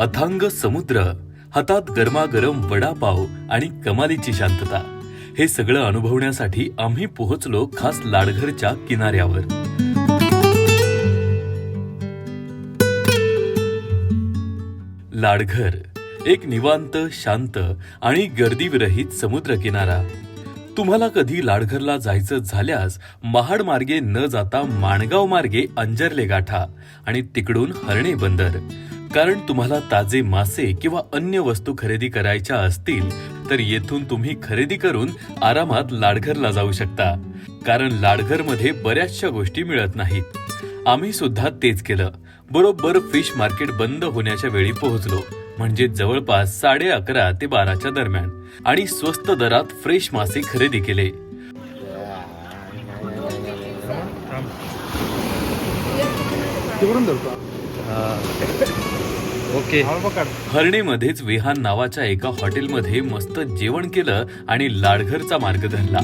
अथांग समुद्र हातात गरमागरम वडापाव आणि कमालीची शांतता. हे सगळं अनुभवण्यासाठी आम्ही पोहोचलो खास लाडघरच्या किनाऱ्यावर. लाडघर एक निवांत शांत आणि गर्दीविरहित समुद्र किनारा तुम्हाला कधी लाडघरला जायचं झाल्यास महाड मार्गे न जाता माणगाव मार्गे अंजरले गाठा आणि तिकडून हरणे बंदर. कारण तुम्हाला ताजे मासे किंवा अन्य वस्तू खरेदी करायच्या असतील तर येथून तुम्ही खरेदी करून आरामात लाडघरला जाऊ शकता. कारण लाडघरमध्ये बऱ्याचशा गोष्टी मिळत नाहीत. आम्ही सुद्धा तेच केलं. बरोबर फिश मार्केट बंद होण्याच्या वेळी पोहोचलो. म्हणजे जवळपास साडे अकरा ते बाराच्या दरम्यान. आणि स्वस्त दरात फ्रेश मासे खरेदी केले. तिकडून धरतो. ओके. हा हरणेमध्येच विहान नावाच्या एका हॉटेलमध्ये मस्त जेवण केलं आणि लाडघरचा मार्ग धरला.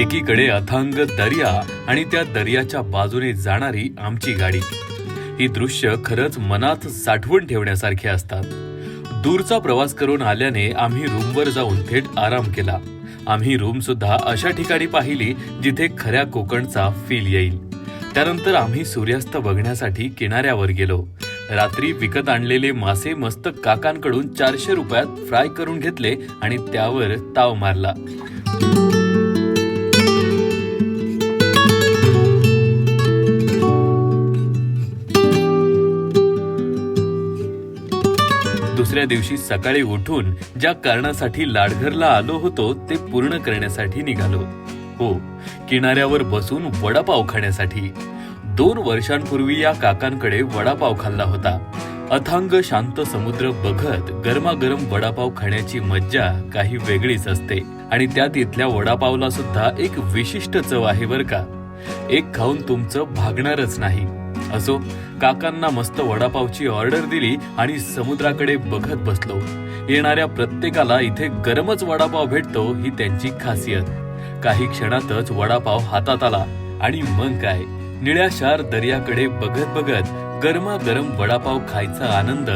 एकीकडे अथांग दर्या आणि त्या दर्याच्या बाजूने जाणारी आमची गाडी. ही दृश्य खरंच मनात साठवून ठेवण्यासारखी असतात. दूरचा प्रवास करून आल्याने आम्ही रूमवर जाऊन थेट आराम केला. आम्ही रूम सुद्धा अशा ठिकाणी पाहिली जिथे खऱ्या कोकणचा फील येईल. त्यानंतर आम्ही सूर्यास्त बघण्यासाठी किनाऱ्यावर गेलो. रात्री विकत आणलेले मासे मस्त काकांकडून चारशे रुपयात फ्राय करून घेतले आणि त्यावर ताव मारला. दुसऱ्या दिवशी सकाळी उठून ज्या कारणासाठी लाडघरला आलो होतो ते पूर्ण करण्यासाठी निघालो. हो किनाऱ्यावर बसून वडापाव खाण्यासाठी. दोन वर्षांपूर्वी या काकांकडे वडापाव खाल्ला होता. अथांग शांत समुद्र बघत गरमागरम वडापाव खाण्याची मज्जा काही वेगळीच असते. आणि त्यात इथल्या वडापावला सुद्धा एक विशिष्ट चव आहे बर का. एक खाऊन तुमचं भागणारच नाही. असो काकांना मस्त वडापावची ऑर्डर दिली आणि समुद्राकडे बघत बसलो. येणाऱ्या प्रत्येकाला इथे गरमच वडापाव भेटतो ही त्यांची खासियत. काही क्षणातच वडापाव हातात आला आणि मग काय? निळ्याशार दर्याकडे बघत बघत गरमागरम वडापाव खायचा आनंद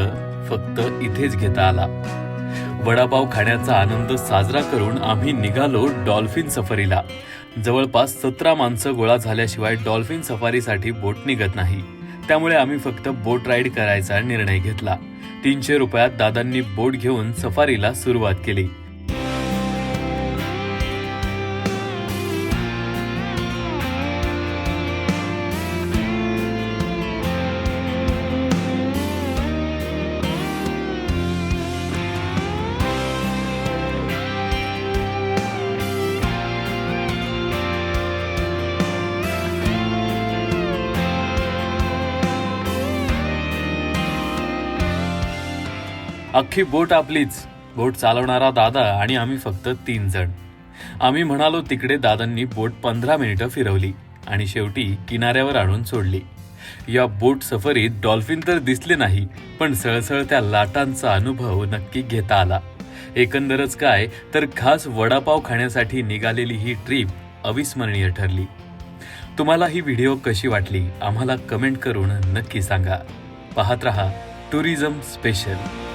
फक्त इथेच घेता आला. वडापाव खाण्याचा आनंद साजरा करून आम्ही निघालो डॉल्फिन सफारीला. जवळपास सतरा माणसं गोळा झाल्याशिवाय डॉल्फिन सफारीसाठी बोट निघत नाही. त्यामुळे आम्ही फक्त बोट राईड करायचा निर्णय घेतला. तीनशे रुपयात दादांनी बोट घेऊन सफारीला सुरुवात केली. अख्खी बोट आपलीच. बोट चालवणारा दादा आणि आम्ही फक्त तीन जण. आम्ही म्हणालो तिकडे दादांनी बोट पंधरा मिनिटं फिरवली आणि शेवटी किनाऱ्यावर आणून सोडली. या बोट सफरीत डॉल्फिन तर दिसले नाही पण सळसळत्या लाटांचा अनुभव नक्की घेता आला. एकंदरच काय तर खास वडापाव खाण्यासाठी निघालेली ही ट्रीप अविस्मरणीय ठरली. तुम्हाला ही व्हिडिओ कशी वाटली आम्हाला कमेंट करून नक्की सांगा. पाहत रहा टुरिझम स्पेशल.